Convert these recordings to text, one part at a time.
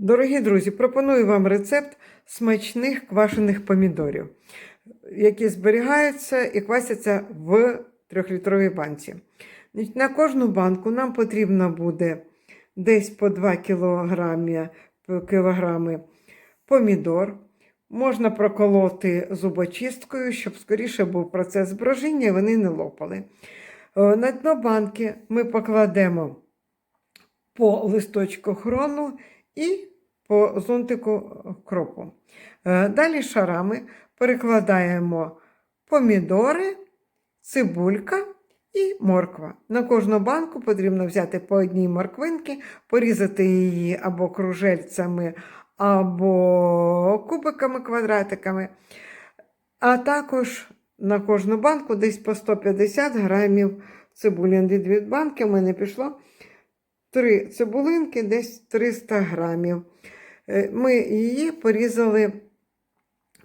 Дорогі друзі, пропоную вам рецепт смачних квашених помідорів, які зберігаються і квасяться в трьохлітровій банці. На кожну банку нам потрібно буде десь по 2 кілограмі, кілограми помідор. Можна проколоти зубочисткою, щоб скоріше був процес брожіння і вони не лопали. Е, На дно банки ми покладемо по листочку хрону і по зонтику кропу. Е, Далі шарами перекладаємо помідори, цибулька і морква. На кожну банку потрібно взяти по одній морквинки, порізати її або кружельцями, або кубиками, квадратиками. А також на кожну банку десь по 150 грамів цибулі. На Дві банки в мене пішло три цибулинки, десь 300 грамів. Е, Ми її порізали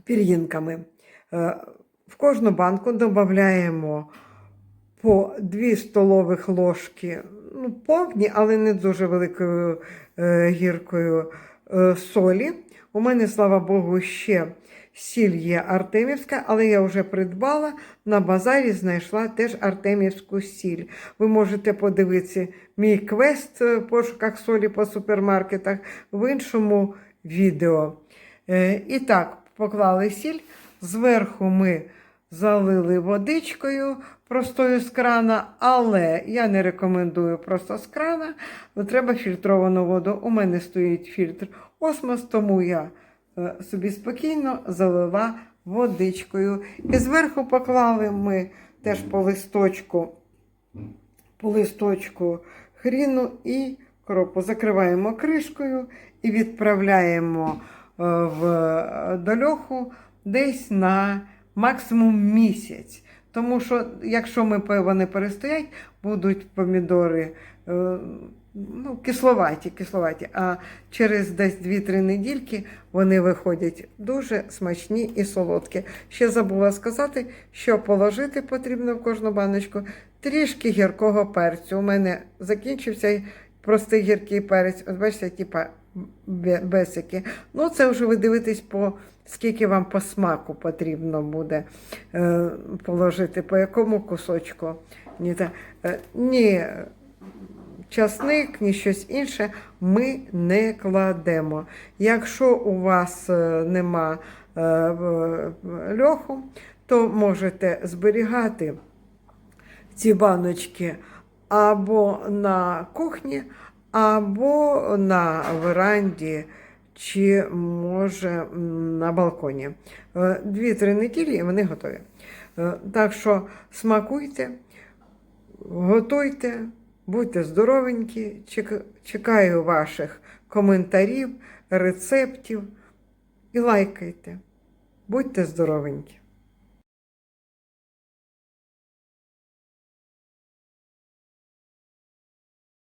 пір'їнками. Е, В кожну банку додаємо по 2 столових ложки, ну, повні, але не дуже великою е, гіркою солі. У мене, слава Богу, ще сіль є Артемівська, але я вже придбала на базарі, знайшла теж Артемівську сіль. Ви можете подивитися мій квест в пошуках солі по супермаркетах в іншому відео. Е, І так, поклали сіль. Зверху ми залили водичкою простою з крана, але я не рекомендую просто з крана. Треба фільтровану воду. У мене стоїть фільтр осмос, тому я е, собі спокійно залила водичкою. І зверху поклали ми теж по листочку, по листочку хріну і кропу. Закриваємо кришкою і відправляємо е, в дольоху десь на максимум місяць. Тому що, якщо ми вони перестоять, будуть помідори е, ну, кисловаті, кисловаті, а через десь 2-3 недільки вони виходять дуже смачні і солодкі. Ще забула сказати, що положити потрібно в кожну баночку трішки гіркого перцю. У мене закінчився простий гіркий перець. От бачите, типа бесики. Ну, це вже ви дивитесь по скільки вам по смаку потрібно буде е, положити, по якому кусочку. Ні, е, ні часник, ні щось інше ми не кладемо. Якщо у вас е, нема льоху, то можете зберігати ці баночки або на кухні, або на веранді, чи може на балконі. Е, Дві-три неділі і вони готові. Е, Так що смакуйте, готуйте, будьте здоровенькі. Чекаю ваших коментарів, рецептів і лайкайте. Будьте здоровенькі!